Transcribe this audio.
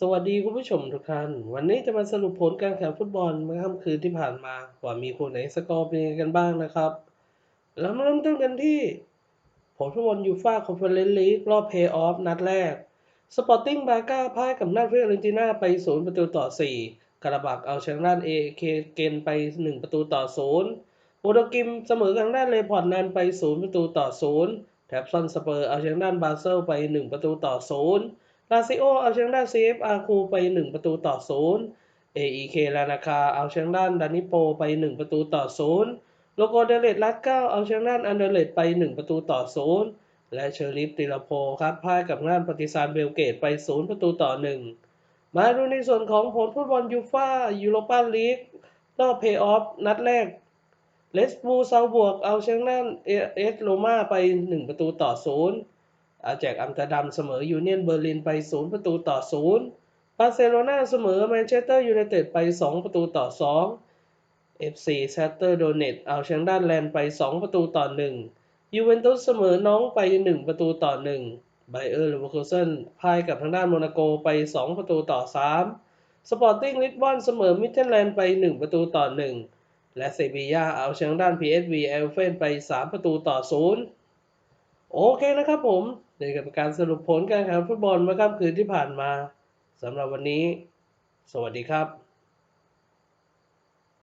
สวัสดีคุณผู้ชมทุกท่าน วันนี้จะมาสรุปผลการแข่งฟุตบอลเมื่อค่ำคืนที่ผ่านมาว่ามีคู่ไหนสกอร์เป็นยังไงกันบ้างนะครับ เรามาเริ่มต้นกันที่ ผลฟุตบอลยูฟ่าคอนเฟอเรนซ์ลีกรอบเพย์ออฟนัดแรก สปอร์ติ้งบาก้าพ่ายกับนาดเวอร์เรนติน่าไป 0 ประตูต่อ 4กระบักเอาชนะด้านเอเคเกนไป 1 ประตูต่อ 0 โอโดกิมเสมอกับด้านเลพอร์ตนันไป 0 ประตูต่อ 0 แท็บซอนสเปอร์เอาชนะด้านบาเซลไป 1 ประตูต่อ 0 ลาซิโอเอาชนะด้าน CFR คูไป 1 ประตูต่อ0 AEK ลานาคาเอาชนะด้านดานิโปไป 1 ประตูต่อ0โลโกเดเลตลัดเก้าเอาชนะด้านอันเดเลตไป 1 ประตูต่อ0และเชอริฟติลาโพครับพ่ายกับด้านปฏิซานเบลเกตไป 0 ประตูต่อ 1 มาดูในส่วนของผลฟุตบอลยูฟ่ายูโรปาลีกรอบเพย์ออฟนัดแรกเลสบูซาวบวกเอาชนะด้านเอสโรมาไป 1 ประตูต่อ0อา แจกอัมสเตอร์ดัมเสมอยูเนียนเบอร์ลินไป 0 ประตูต่อ 0 บาร์เซโลนาเสมอแมนเชสเตอร์ยูไนเต็ดไป 2 ประตูต่อ 2 FC แซตเตอร์โดเนตเอาชนะด้านแลนด์ไป 2 ประตูต่อ 1 ยูเวนตุสเสมอน้องไป 1 ประตูต่อ 1 ไบเออร์เลเวอร์คูเซนพ่ายกับทางด้านโมนาโกไป 2 ประตูต่อ 3 สปอร์ติ้งลิสบอนเสมอมิดเทนแลนด์ไป 1 ประตูต่อ 1 และเซบียาเอาชนะด้าน PSV เอลเฟนไป 3 ประตูต่อ 0 โอเคนะครับผมนี่กับการสรุปผลการแข่งขันฟุตบอลเมื่อค่ำคืนที่ผ่านมาสำหรับวันนี้ สวัสดีครับ